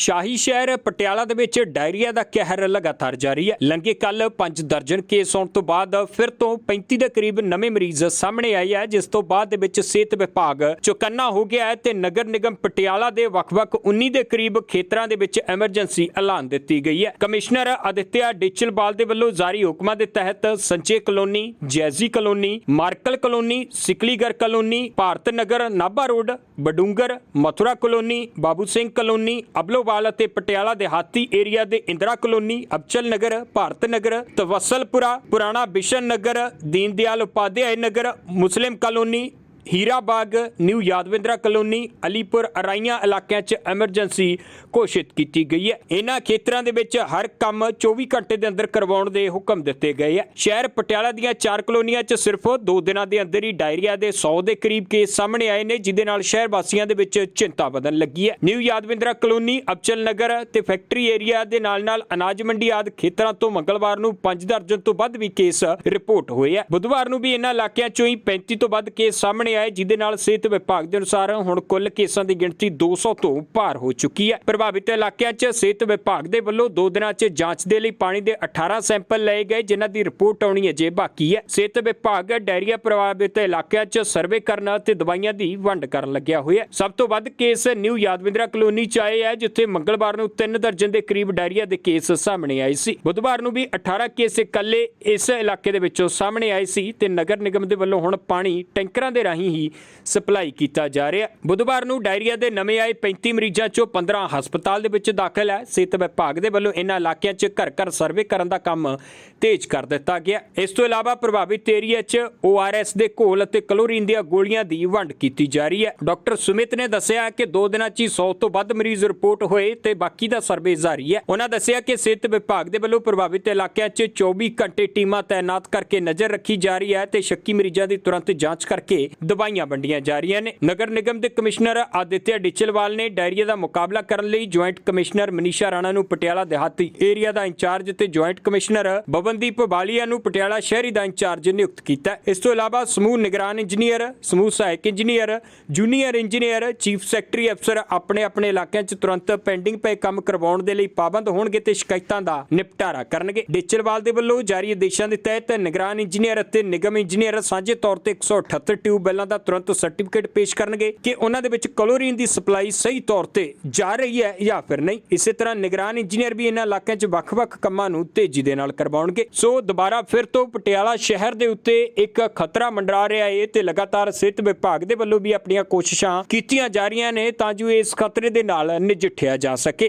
ਸ਼ਾਹੀ ਸ਼ਹਿਰ ਪਟਿਆਲਾ ਦੇ ਵਿੱਚ ਡਾਇਰੀਆ ਦਾ ਕਹਿਰ ਲਗਾਤਾਰ ਜਾਰੀ ਹੈ। ਲੰਘੇ ਕੱਲ 5 ਦਰਜਨ ਕੇਸ ਆਉਣ ਤੋਂ ਬਾਅਦ ਫਿਰ ਤੋਂ 35 ਦੇ ਕਰੀਬ ਨਵੇਂ ਮਰੀਜ਼ ਸਾਹਮਣੇ ਆਏ ਹੈ ਜਿਸ ਤੋਂ ਬਾਅਦ ਦੇ ਵਿੱਚ ਸਿਹਤ ਵਿਭਾਗ ਚੁਕੰਨਾ ਹੋ ਗਿਆ ਹੈ ਤੇ ਨਗਰ ਨਿਗਮ ਪਟਿਆਲਾ ਦੇ ਵੱਖ-ਵੱਖ 19 ਦੇ ਕਰੀਬ ਖੇਤਰਾਂ ਦੇ ਵਿੱਚ ਐਮਰਜੈਂਸੀ ਐਲਾਨ ਦਿੱਤੀ ਗਈ ਹੈ। ਕਮਿਸ਼ਨਰ ਅਦਿੱਤਿਆ ਡਿਚਲਬਾਲ ਦੇ ਵੱਲੋਂ ਜਾਰੀ ਹੁਕਮਾਂ ਦੇ ਤਹਿਤ ਸੰਚੇ ਕਲੋਨੀ, ਜੈਜ਼ੀ colony, ਮਾਰਕਲ colony, Sikligar colony, Bharat Nagar Nabha road, Badungar, Mathura colony, Babu Singh colony ਅਬਲੋ Ablowal ਅਤੇ ਪਟਿਆਲਾ ਦਿਹਾਤੀ ਏਰੀਆ ਦੇ ਇੰਦਰਾ ਕਲੋਨੀ, ਅਬਚਲ ਨਗਰ, ਭਾਰਤ ਨਗਰ, ਤਵਸਲਪੁਰਾ, ਪੁਰਾਣਾ Bishan Nagar Deen Dayal Upadhyay Nagar, Muslim colony Heera Bagh new Yadavindra colony, Alipur Araiyan ਇਲਾਕਿਆਂ 'ਚ emergency ਘੋਸ਼ਿਤ ਕੀਤੀ ਗਈ ਹੈ। ਇਹਨਾਂ ਖੇਤਰਾਂ ਦੇ ਵਿੱਚ ਹਰ ਕੰਮ 24 ਘੰਟੇ ਦੇ ਅੰਦਰ ਕਰਵਾਉਣ ਦੇ ਹੁਕਮ ਦਿੱਤੇ ਗਏ ਹੈ। ਸ਼ਹਿਰ ਪਟਿਆਲਾ ਦੀਆਂ ਚਾਰ ਕਲੋਨੀਆਂ 'ਚ ਸਿਰਫ 2 ਦਿਨਾਂ ਦੇ ਅੰਦਰ ਹੀ ਡਾਇਰੀਆ ਦੇ 100 ਦੇ ਕਰੀਬ ਕੇਸ ਸਾਹਮਣੇ ਆਏ ਨੇ ਜਿਦੇ ਨਾਲ ਸ਼ਹਿਰ ਵਾਸੀਆਂ ਦੇ ਵਿੱਚ ਚਿੰਤਾ ਵਧਣ ਲੱਗੀ ਹੈ। ਨਿਊ ਯਾਦਵਿੰਦਰਾ ਕਲੋਨੀ, ਅਬਚਲ ਨਗਰ ਤੇ ਫੈਕਟਰੀ ਏਰੀਆ ਦੇ ਨਾਲ-ਨਾਲ ਅਨਾਜ ਮੰਡੀ ਆਦ ਖੇਤਰਾਂ ਤੋਂ ਮੰਗਲਵਾਰ ਨੂੰ 5 ਦਰਜਨ ਤੋਂ ਵੱਧ ਵੀ ਕੇਸ ਰਿਪੋਰਟ ਹੋਏ ਆ ਬੁੱਧਵਾਰ ਨੂੰ ਵੀ ਇਹਨਾਂ ਇਲਾਕਿਆਂ 'ਚੋਂ ਹੀ 35 ਤੋਂ ਵੱਧ ਕੇਸ ਸਾਹਮਣੇ ਆਏ ਜਿਦੇ ਨਾਲ ਸਿਹਤ ਵਿਭਾਗ ਦੇ ਅਨੁਸਾਰ ਹੁਣ ਕੁੱਲ ਕੇਸਾਂ ਦੀ ਗਿਣਤੀ 200 ਤੋਂ ਪਾਰ ਹੋ ਚੁੱਕੀ ਹੈ। ਪ੍ਰਭਾਵਿਤ ਇਲਾਕਿਆਂ 'ਚ ਸਿਹਤ ਵਿਭਾਗ ਦੇ ਵੱਲੋਂ 2 ਦਿਨਾਂ 'ਚ ਜਾਂਚ ਦੇ ਲਈ ਪਾਣੀ ਦੇ 18 ਸੈਂਪਲ ਲਏ ਗਏ, ਜਿਨ੍ਹਾਂ ਦੀ ਰਿਪੋਰਟ ਆਉਣੀ ਅਜੇ ਬਾਕੀ ਹੈ। ਸਿਹਤ ਵਿਭਾਗ ਡਾਇਰੀਆ ਪ੍ਰਭਾਵਿਤ ਇਲਾਕਿਆਂ 'ਚ ਸਰਵੇ ਕਰਨ ਅਤੇ ਦਵਾਈਆਂ ਦੀ ਵੰਡ ਕਰਨ ਲੱਗਿਆ ਹੋਇਆ ਸਭ ਤੋਂ ਵੱਧ ਕੇਸ ਨਿਊ ਯਾਦਵਿੰਦਰਾ ਕਲੋਨੀ 'ਚ ਆਏ ਹੈ, ਜਿੱਥੇ ਮੰਗਲਵਾਰ ਨੂੰ 3 ਦਰਜਨ ਦੇ ਕਰੀਬ ਡਾਇਰੀਆ ਦੇ ਕੇਸ ਸਾਹਮਣੇ ਆਏ ਸੀ। ਬੁੱਧਵਾਰ ਨੂੰ ਵੀ 18 ਕੇਸ ਇਕੱਲੇ ਇਸ ਇਲਾਕੇ ਦੇ ਵਿੱਚੋਂ ਸਾਹਮਣੇ ਆਏ ਸੀ ਤੇ ਨਗਰ ਨਿਗਮ ਦੇ ਵੱਲੋਂ ਹੁਣ ਪਾਣੀ ਟੈਂਕਰਾਂ ਦੇ ਰਾਹੀਂ ਹੀ ਸਪਲਾਈ ਕੀਤਾ ਜਾ ਰਿਹਾ। ਬੁੱਧਵਾਰ ਨੂੰ ਡਾਇਰੀਆ ਦੇ ਨਵੇਂ ਆਏ 35 ਮਰੀਜ਼ਾਂ ਚੋਂ 15 ਹਸਪਤਾਲ ਦੇ ਵਿੱਚ ਦਾਖਲ ਹੈ। ਸਿਹਤ ਵਿਭਾਗ ਦੇ ਵੱਲੋਂ ਇਹਨਾਂ ਇਲਾਕਿਆਂ 'ਚ ਘਰ ਘਰ ਸਰਵੇ ਕਰਨ ਦਾ ਕੰਮ ਤੇਜ਼ ਕਰ ਦਿੱਤਾ ਗਿਆ। ਇਸ ਤੋਂ ਇਲਾਵਾ ਪ੍ਰਭਾਵਿਤ ਏਰੀਆ 'ਚ ORS ਦੇ ਘੋਲ ਅਤੇ ਕਲੋਰੀਨ ਦੀਆਂ ਗੋਲੀਆਂ ਦੀ ਵੰਡ ਕੀਤੀ ਜਾ ਰਹੀ ਹੈ। ਡਾਕਟਰ ਸੁਮਿਤ ਨੇ ਦੱਸਿਆ ਕਿ 2 ਦਿਨਾਂ 'ਚ ਹੀ 100 ਤੋਂ ਵੱਧ ਮਰੀਜ਼ ਰਿਪੋਰਟ ਹੋਏ ਤੇ ਬਾਕੀ ਦਾ ਸਰਵੇ ਜਾਰੀ ਹੈ। ਉਹਨਾਂ ਦੱਸਿਆ ਕਿ ਸਿਹਤ ਵਿਭਾਗ ਦੇ ਵੱਲੋਂ ਪ੍ਰਭਾਵਿਤ ਇਲਾਕਿਆਂ 'ਚ 24 ਘੰਟੇ ਟੀਮਾਂ ਤਾਇਨਾਤ ਕਰਕੇ ਨਜ਼ਰ ਰੱਖੀ ਜਾ ਰਹੀ ਹੈ ਤੇ ਸ਼ੱਕੀ ਮਰੀਜ਼ਾਂ ਦੀ ਤੁਰੰਤ ਜਾਂਚ ਕਰਕੇ ਦਵਾਈਆਂ ਵੰਡੀਆਂ ਜਾ ਰਹੀਆਂ ਨੇ। ਨਗਰ ਨਿਗਮ ਦੇ ਕਮਿਸ਼ਨਰ ਆਦਿਤਿਆ ਡਿਚਲਵਾਲ ਨੇ ਡਾਇਰੀਆ ਦਾ ਮੁਕਾਬਲਾ ਕਰਨ ਲਈ ਜੁਆਇੰਟ ਕਮਿਸ਼ਨਰ ਮਨੀਸ਼ਾ ਰਾਣਾ ਨੂੰ ਪਟਿਆਲਾ ਦਿਹਾਤੀ। ਏਰੀਆ ਦਾ ਇੰਚਾਰਜ ਤੇ ਜੁਆਇੰਟ ਕਮਿਸ਼ਨਰ ਬਵਨਦੀਪ ਬਾਲੀਆ ਨੂੰ ਪਟਿਆਲਾ ਸ਼ਹਿਰੀ ਦਾ ਇੰਚਾਰਜ ਨਿਯੁਕਤ ਕੀਤਾ। ਇਸ ਤੋਂ ਇਲਾਵਾ ਸਮੂਹ ਨਿਗਰਾਨ ਇੰਜੀਨੀਅਰ, ਸਮੂਹ ਸਹਾਇਕ engineer, junior engineer, chief secretary ਅਫਸਰ ਆਪਣੇ ਆਪਣੇ ਇਲਾਕਿਆਂ 'ਚ ਤੁਰੰਤ ਪੈਂਡਿੰਗ ਪਏ ਕੰਮ ਕਰਵਾਉਣ ਦੇ ਲਈ ਪਾਬੰਦ ਹੋਣਗੇ ਤੇ ਸ਼ਿਕਾਇਤਾਂ ਦਾ ਨਿਪਟਾਰਾ ਕਰਨਗੇ। ਡਿਚਲਵਾਲ ਦੇ ਵੱਲੋਂ ਜਾਰੀ ਆਦੇਸ਼ਾਂ ਦੇ ਤਹਿਤ ਨਿਗਰਾਨ ਇੰਜੀਨੀਅਰ ਅਤੇ ਨਿਗਮ ਇੰਜੀਨੀਅਰ ਸਾਂਝੇ ਤੌਰ ਤੇ 178 ਟਿਊਬਵੈੱਲਾਂ ਦਾ ਤੁਰੰਤ ਸਰਟੀਫਿਕੇਟ ਪੇਸ਼ ਕਰਨਗੇ ਕਿ ਉਹਨਾਂ ਦੇ ਵਿੱਚ ਕਲੋਰੀਨ ਦੀ ਸਪਲਾਈ ਸਹੀ ਤੌਰ ਤੇ ਜਾ ਰਹੀ ਹੈ ਜਾਂ ਫਿਰ ਨਹੀਂ। ਇਸੇ ਤਰ੍ਹਾਂ ਨਿਗਰਾਨ ਇੰਜੀਨੀਅਰ ਵੀ ਇਹਨਾਂ ਇਲਾਕਿਆਂ 'ਚ ਵੱਖ-ਵੱਖ ਕੰਮਾਂ ਨੂੰ ਤੇਜ਼ੀ ਦੇ ਨਾਲ ਕਰਵਾਉਣਗੇ। ਸੋ ਦੁਬਾਰਾ ਫਿਰ ਤੋਂ ਪਟਿਆਲਾ ਸ਼ਹਿਰ ਦੇ ਉੱਤੇ ਇੱਕ ਖਤਰਾ ਮੰਡਰਾ ਰਿਹਾ ਹੈ ਤੇ ਲਗਾਤਾਰ ਸਿਹਤ ਵਿਭਾਗ ਦੇ ਵੱਲੋਂ ਵੀ ਆਪਣੀਆਂ ਕੋਸ਼ਿਸ਼ਾਂ ਕੀਤੀਆਂ ਜਾ ਰਹੀਆਂ ਨੇ ਤਾਂ ਜੋ ਇਸ ਖਤਰੇ ਦੇ ਨਾਲ ਨਜਿੱਠਿਆ ਜਾ ਸਕੇ।